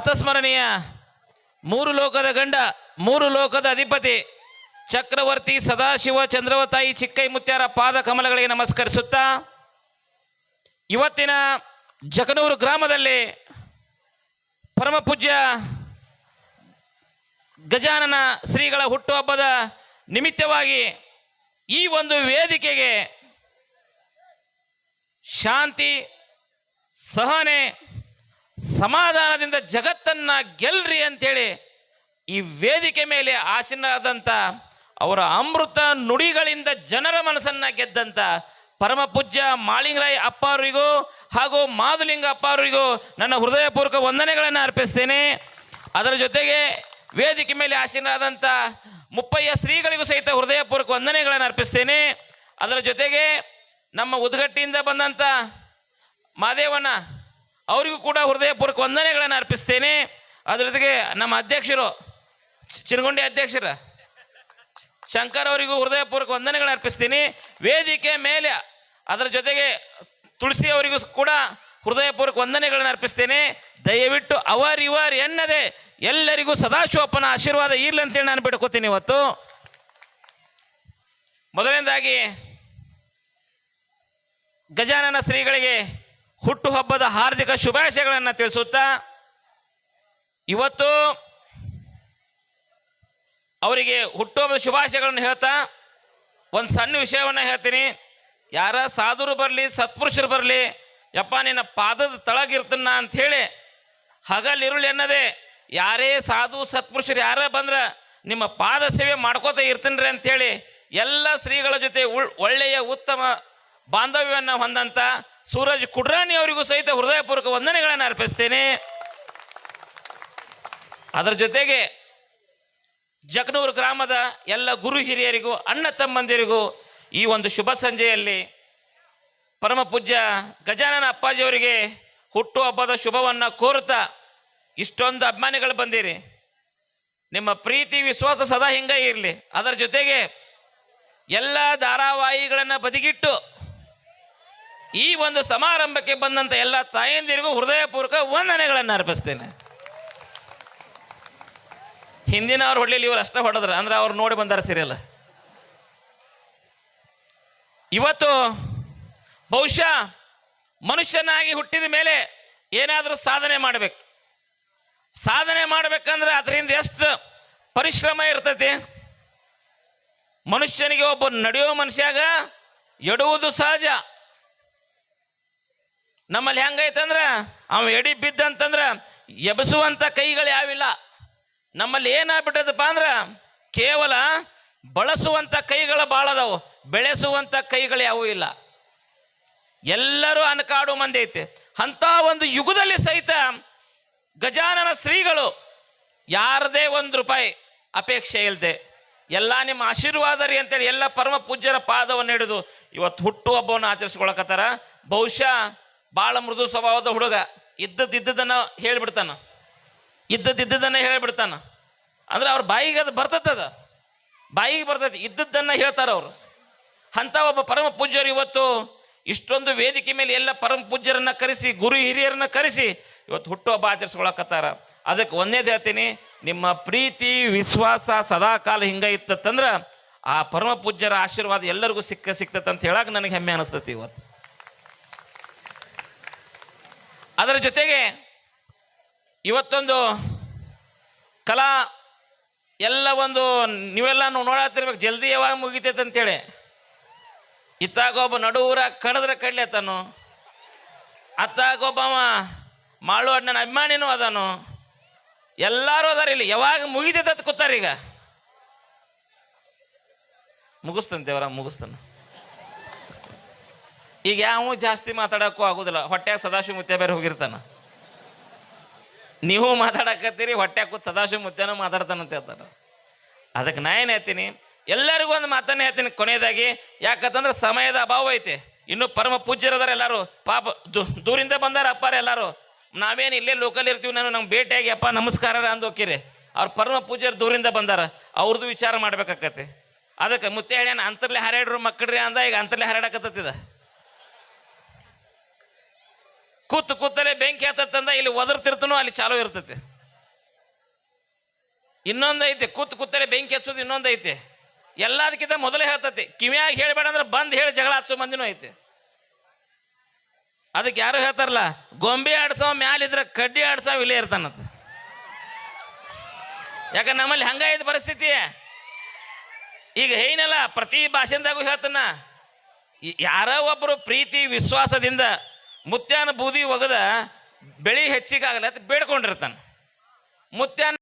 ಅತಸ್ಮರಣೀಯ ಮೂರು ಲೋಕದ ಗಂಡ, ಮೂರು ಲೋಕದ ಅಧಿಪತಿ. ಚಕ್ರವರ್ತಿ ಸದಾಶಿವ ಚಂದ್ರವತಾಯಿ ಚಿಕ್ಕೈ ಮುತ್ಯಾರ ಪಾದ ಕಮಲಗಳಿಗೆ ನಮಸ್ಕರಿಸುತ್ತಾ. ಇವತ್ತಿನ ಜಗನೂರು ಗ್ರಾಮದಲ್ಲಿ ಪರಮ ಪೂಜ್ಯ ಗಜಾನನ ಶ್ರೀಗಳ ಹುಟ್ಟುಹಬ್ಬದ ನಿಮಿತ್ತವಾಗಿ ಈ ಒಂದು ವೇದಿಕೆಗೆ ಶಾಂತಿ, ಸಹನೆ ಸಮಾಧಾನದಿಂದ ಜಗತ್ತನ್ನ ಗೆಲ್ರಿ ಅಂತೇಳಿ ಈ ವೇದಿಕೆ ಮೇಲೆ ಆಸೀನರಾದಂಥ ಅವರ ಅಮೃತ ನುಡಿಗಳಿಂದ ಜನರ ಮನಸ್ಸನ್ನ ಗೆದ್ದಂಥ ಪರಮ ಪೂಜ್ಯ ಮಾಳಿಂಗರಾಯ್ ಅಪ್ಪ ಅವರಿಗೂ ಹಾಗೂ ಮಾದುಲಿಂಗ ಅಪ್ಪ ಅವರಿಗೂ ನನ್ನ ಹೃದಯಪೂರ್ವಕ ವಂದನೆಗಳನ್ನು ಅರ್ಪಿಸ್ತೇನೆ. ಅದರ ಜೊತೆಗೆ ವೇದಿಕೆ ಮೇಲೆ ಆಸೀನರಾದಂಥ ಮುಪ್ಪಯ್ಯ ಶ್ರೀಗಳಿಗೂ ಸಹಿತ ಹೃದಯಪೂರ್ವಕ ವಂದನೆಗಳನ್ನು ಅರ್ಪಿಸ್ತೇನೆ. ಅದರ ಜೊತೆಗೆ ನಮ್ಮ ಉದ್ಗಟ್ಟಿಯಿಂದ ಬಂದಂಥ ಮಾದೇವಣ್ಣ ಅವರಿಗೂ ಕೂಡ ಹೃದಯಪೂರ್ವಕ ವಂದನೆಗಳನ್ನು ಅರ್ಪಿಸ್ತೇನೆ. ಅದ್ರ ಜೊತೆಗೆ ನಮ್ಮ ಅಧ್ಯಕ್ಷರು ಚಿನಗುಂಡಿ ಅಧ್ಯಕ್ಷರ, ಶಂಕರ್ ಅವರಿಗೂ ಹೃದಯಪೂರ್ವಕ ವಂದನೆಗಳನ್ನು ಅರ್ಪಿಸ್ತೀನಿ. ವೇದಿಕೆ ಮೇಲೆ ಅದರ ಜೊತೆಗೆ ತುಳಸಿ ಅವರಿಗೂ ಕೂಡ ಹೃದಯಪೂರ್ವಕ ವಂದನೆಗಳನ್ನು ಅರ್ಪಿಸ್ತೇನೆ. ದಯವಿಟ್ಟು ಅವರ್ ಇವರ್ ಎನ್ನದೆ ಎಲ್ಲರಿಗೂ ಸದಾಶಿವಪ್ಪನ ಆಶೀರ್ವಾದ ಇರ್ಲಿ ಅಂತೇಳಿ ನಾನು ಬಿಡ್ಕೋತೀನಿ ಇವತ್ತು. ಮೊದಲನೇದಾಗಿ, ಗಜಾನನ ಶ್ರೀಗಳಿಗೆ ಹುಟ್ಟುಹಬ್ಬದ ಹಾರ್ದಿಕ ಶುಭಾಶಯಗಳನ್ನು ತಿಳಿಸುತ್ತಾ, ಇವತ್ತು ಅವರಿಗೆ ಹುಟ್ಟುಹಬ್ಬದ ಶುಭಾಶಯಗಳನ್ನು ಹೇಳ್ತಾ, ಒಂದು ಸಣ್ಣ ವಿಷಯವನ್ನು ಹೇಳ್ತೀನಿ. ಯಾರ ಸಾಧುರು ಬರಲಿ, ಸತ್ಪುರುಷರು ಬರಲಿ, ಯಪ್ಪ ನಿನ್ನ ಪಾದದ ತಳಗಿರ್ತನ ಅಂತ ಹೇಳಿ ಹಗಲಿರುಳು ಎನ್ನದೆ, ಯಾರೇ ಸಾಧು, ಸತ್ಪುರುಷರು ಯಾರೇ ಬಂದ್ರೆ ನಿಮ್ಮ ಪಾದ ಸೇವೆ ಮಾಡ್ಕೋತ ಇರ್ತೀನಿ ಅಂಥೇಳಿ ಎಲ್ಲ ಶ್ರೀಗಳ ಜೊತೆ ಒಳ್ಳೆಯ ಉತ್ತಮ ಬಾಂಧವ್ಯವನ್ನು ಹೊಂದಂತ ಸೂರಜ್ ಕುಡ್ರಾನಿ ಅವರಿಗೂ ಸಹಿತ ಹೃದಯಪೂರ್ವಕ ವಂದನೆಗಳನ್ನು ಅರ್ಪಿಸ್ತೇನೆ. ಅದರ ಜೊತೆಗೆ ಜಗನೂರು ಗ್ರಾಮದ ಎಲ್ಲ ಗುರು ಹಿರಿಯರಿಗೂ, ಅಣ್ಣ ತಮ್ಮಂದಿರಿಗೂ ಈ ಒಂದು ಶುಭ ಸಂಜೆಯಲ್ಲಿ ಪರಮ ಪೂಜ್ಯ ಗಜಾನನ ಅಪ್ಪಾಜಿಯವರಿಗೆ ಹುಟ್ಟುಹಬ್ಬದ ಶುಭವನ್ನು ಕೋರುತ್ತಾ ಇಷ್ಟೊಂದು ಅಭಿಮಾನಿಗಳು ಬಂದಿರಿ. ನಿಮ್ಮ ಪ್ರೀತಿ, ವಿಶ್ವಾಸ ಸದಾ ಹಿಂಗೇ ಇರಲಿ. ಅದರ ಜೊತೆಗೆ ಎಲ್ಲ ಧಾರಾವಾಹಿಗಳನ್ನು ಬದಿಗಿಟ್ಟು ಈ ಒಂದು ಸಮಾರಂಭಕ್ಕೆ ಬಂದಂಥ ಎಲ್ಲ ತಾಯಂದಿರಿಗೂ ಹೃದಯಪೂರ್ವಕ ವಂದನೆಗಳನ್ನು ಅರ್ಪಿಸ್ತೇನೆ. ಹಿಂದಿನ ಅವ್ರು ಹೊಡ್ಲಿಲ್ಲ ಇವ್ರು ಅಷ್ಟೇ ಹೊಡೆದ್ರ, ಅಂದ್ರೆ ಅವ್ರು ನೋಡಿ ಬಂದಾರ ಸೀರಿಯಲ್ ಇವತ್ತು ಬಹುಶಃ ಮನುಷ್ಯನಾಗಿ ಹುಟ್ಟಿದ ಮೇಲೆ ಏನಾದರೂ ಸಾಧನೆ ಮಾಡಬೇಕು. ಸಾಧನೆ ಮಾಡಬೇಕಂದ್ರೆ ಅದರಿಂದ ಎಷ್ಟು ಪರಿಶ್ರಮ ಇರ್ತೈತಿ? ಮನುಷ್ಯನಿಗೆ ಒಬ್ಬ ನಡೆಯೋ ಮನುಷ್ಯಾಗ ಎಡುವುದು ಸಹಜ ನಮ್ಮಲ್ಲಿ ಹೆಂಗೈತಂದ್ರ? ಅವ ಎಡಿ ಬಿದ್ದಂತಂದ್ರೆ ಎಬಸುವಂಥ ಕೈಗಳು ಯಾವಿಲ್ಲ. ನಮ್ಮಲ್ಲಿ ಏನಾಗ್ಬಿಟ್ಟದಪ್ಪ ಅಂದ್ರೆ ಕೇವಲ ಬಳಸುವಂತ ಕೈಗಳು ಬಾಳದವು ಅದಾವು, ಬೆಳೆಸುವಂತ ಕೈಗಳು ಯಾವೂ ಇಲ್ಲ. ಎಲ್ಲರೂ ಅನ್ಕಾಡು ಮಂದಿ ಐತೆ. ಅಂತ ಒಂದು ಯುಗದಲ್ಲಿ ಸಹಿತ ಗಜಾನನ ಶ್ರೀಗಳು ಯಾರದೇ ಒಂದು ರೂಪಾಯಿ ಅಪೇಕ್ಷೆ ಇಲ್ಲದೆ ಎಲ್ಲ ನಿಮ್ಮ ಆಶೀರ್ವಾದ ರೀ ಅಂತೇಳಿ ಎಲ್ಲ ಪರಮ ಪೂಜ್ಯರ ಪಾದವನ್ನು ಹಿಡಿದು ಇವತ್ತು ಹುಟ್ಟು ಹಬ್ಬವನ್ನು ಆಚರಿಸ್ಕೊಳಕತ್ತಾರ. ಬಹುಶಃ ಭಾಳ ಮೃದು ಸ್ವಭಾವದ ಹುಡುಗ. ಇದ್ದದ್ದು ಹೇಳಿಬಿಡ್ತಾನ. ಇದ್ದದ್ದಿದ್ದದನ್ನ ಹೇಳ್ಬಿಡ್ತಾನ. ಅಂದ್ರೆ ಅವ್ರ ಬಾಯಿಗೆ ಅದು ಬರ್ತದ ಬಾಯಿಗೆ ಬರ್ತೈತಿ. ಇದ್ದದ್ದನ್ನ ಹೇಳ್ತಾರ ಅವರು. ಅಂತ ಒಬ್ಬ ಪರಮ ಪೂಜ್ಯರು ಇವತ್ತು ಇಷ್ಟೊಂದು ವೇದಿಕೆ ಮೇಲೆ ಎಲ್ಲ ಪರಮ ಪೂಜ್ಯರನ್ನ ಕರೆಸಿ, ಗುರು ಹಿರಿಯರನ್ನ ಕರೆಸಿ ಇವತ್ತು ಹುಟ್ಟುಹಬ್ಬ ಆಚರಿಸ್ಕೊಳಕತ್ತಾರ. ಅದಕ್ಕೆ ಒಂದೇ ಹೇಳ್ತೀನಿ, ನಿಮ್ಮ ಪ್ರೀತಿ, ವಿಶ್ವಾಸ ಸದಾಕಾಲ ಹಿಂಗ ಇತ್ತಂದ್ರ ಆ ಪರಮ ಪೂಜ್ಯರ ಆಶೀರ್ವಾದ ಎಲ್ಲರಿಗೂ ಸಿಕ್ಕ ಸಿಕ್ತಂತ ಅಂತ ಹೇಳಕ್ ನನಗೆ ಹೆಮ್ಮೆ ಅನಿಸ್ತತಿ ಇವತ್ತು. ಅದರ ಜೊತೆಗೆ ಇವತ್ತೊಂದು ಕಲಾ ಎಲ್ಲ ಒಂದು ನೀವೆಲ್ಲ ನೋಡಾತಿರ್ಬೇಕು. ಜಲ್ದಿ ಯಾವಾಗ ಮುಗಿತೈತೆ ಅಂತೇಳಿ. ಇತ್ತಾಗ ಒಬ್ಬ ನಡುವೂರ ಕಡದ್ರೆ ಕಡಲೆ ತಾನು ಅತ್ತಾಗ ಒಬ್ಬವ ಮಾಳು ಅಣ್ಣನ ಅಭಿಮಾನಿನೂ ಅದಾನು ಎಲ್ಲರೂ ಅದಾರ ಇಲ್ಲಿ. ಯಾವಾಗ ಮುಗಿತೈತೆ ಅಂತ ಕೂತಾರೀಗ ಮುಗಿಸ್ತಂತೆ ಅವರ ಮುಗಿಸ್ತಾನ. ಈಗ ಯಾವ ಜಾಸ್ತಿ ಮಾತಾಡೋಕ್ಕೂ ಆಗೋದಿಲ್ಲ. ಹೊಟ್ಟೆ ಸದಾಶಿವ ಮುತ್ಯ ಬೇರೆ ಹೋಗಿರ್ತಾನ. ನೀವು ಮಾತಾಡಕತ್ತೀರಿ ಹೊಟ್ಟೆ ಕೂತ್ ಸದಾಶಿವ ಮುತ್ಯನೂ ಮಾತಾಡ್ತಾನಂತ ಹೇಳ್ತಾರ ಅದಕ್ಕೆ ನಾ ಏನು ಹೇಳ್ತೀನಿ, ಎಲ್ಲರಿಗೂ ಒಂದು ಮಾತನ್ನೇ ಹೇಳ್ತೀನಿ ಕೊನೆಯದಾಗಿ. ಯಾಕಂತಂದ್ರೆ ಸಮಯದ ಅಭಾವ ಐತೆ. ಇನ್ನು ಪರಮ ಪೂಜ್ಯರದಾರ ಎಲ್ಲರೂ. ಪಾಪ ದೂರಿಂದ ಬಂದಾರ ಅಪ್ಪಾರ ಎಲ್ಲರೂ. ನಾವೇನು ಇಲ್ಲೇ ಲೋಕಲ್ ಇರ್ತೀವಿ, ನಾನು ನಮ್ಗೆ ಭೇಟಿಯಾಗಿ, ಅಪ್ಪ, ನಮಸ್ಕಾರ ಅಂದ್ ಹೋಕಿರಿ ಅವ್ರ ಪರಮ ಪೂಜ್ಯರು ದೂರಿಂದ ಬಂದಾರ. ಅವ್ರದ್ದು ವಿಚಾರ ಮಾಡ್ಬೇಕಾಕತಿ ಅದಕ್ಕೆ ಮುತ್ತೆ ಹೇಳ್ಯಾನ ಅಂತರ್ಲೆ ಹಾರಾಡ್ರು ಮಕ್ಕಳ್ರಿ ಅಂದ, ಈಗ ಅಂತರ್ಲೆ ಹಾರಾಡಕತ್ತಿದ ಕೂತ್ ಕೂತಲೆ ಬೆಂಕಿ ಹತ್ತತ್ತಂದ ಇಲ್ಲಿ ಒದರ್ತಿರ್ತನೋ ಅಲ್ಲಿ ಚಾಲು ಇರ್ತತೆ. ಇನ್ನೊಂದು ಐತಿ, ಕೂತ್ ಕೂತಲೇ ಬೆಂಕಿ ಹಚ್ಚೋದು ಇನ್ನೊಂದು ಐತಿ. ಎಲ್ಲದಕ್ಕಿಂತ ಮೊದಲೇ ಹೇಳ್ತತಿ, ಕಿವಿಯಾಗಿ ಹೇಳಬೇಡ ಅಂದ್ರೆ ಬಂದ್ ಹೇಳಿ ಜಗಳ ಹಚ್ಚೋ ಮಂದಿನೂ ಐತೆ. ಅದಕ್ಕೆ ಯಾರು ಹೇಳ್ತಾರಲ್ಲ, ಗೊಂಬೆ ಆಡ್ಸೋ ಮ್ಯಾಲಿದ್ರೆ ಕಡ್ಡಿ ಆಡ್ಸೋ ಇಲ್ಲೇ ಇರ್ತಾನಂತ ಯಾಕ ನಮ್ಮಲ್ಲಿ ಹಂಗೈತಿ ಪರಿಸ್ಥಿತಿ. ಈಗ ಏನಲ್ಲ ಪ್ರತಿ ಭಾಷೆಯಿಂದಾಗೂ ಹೇಳ್ತಾನ ಯಾರೋ ಒಬ್ಬರು ಪ್ರೀತಿ, ವಿಶ್ವಾಸದಿಂದ ಮುತ್ಯಾನ ಬೂದಿ ಒಗದ ಬೆಳಿ ಹೆಚ್ಚಿಗಾಗಲ್ಲ ಅಂತ ಬೇಡ್ಕೊಂಡಿರ್ತಾನೆ. ಮುತ್ಯಾನ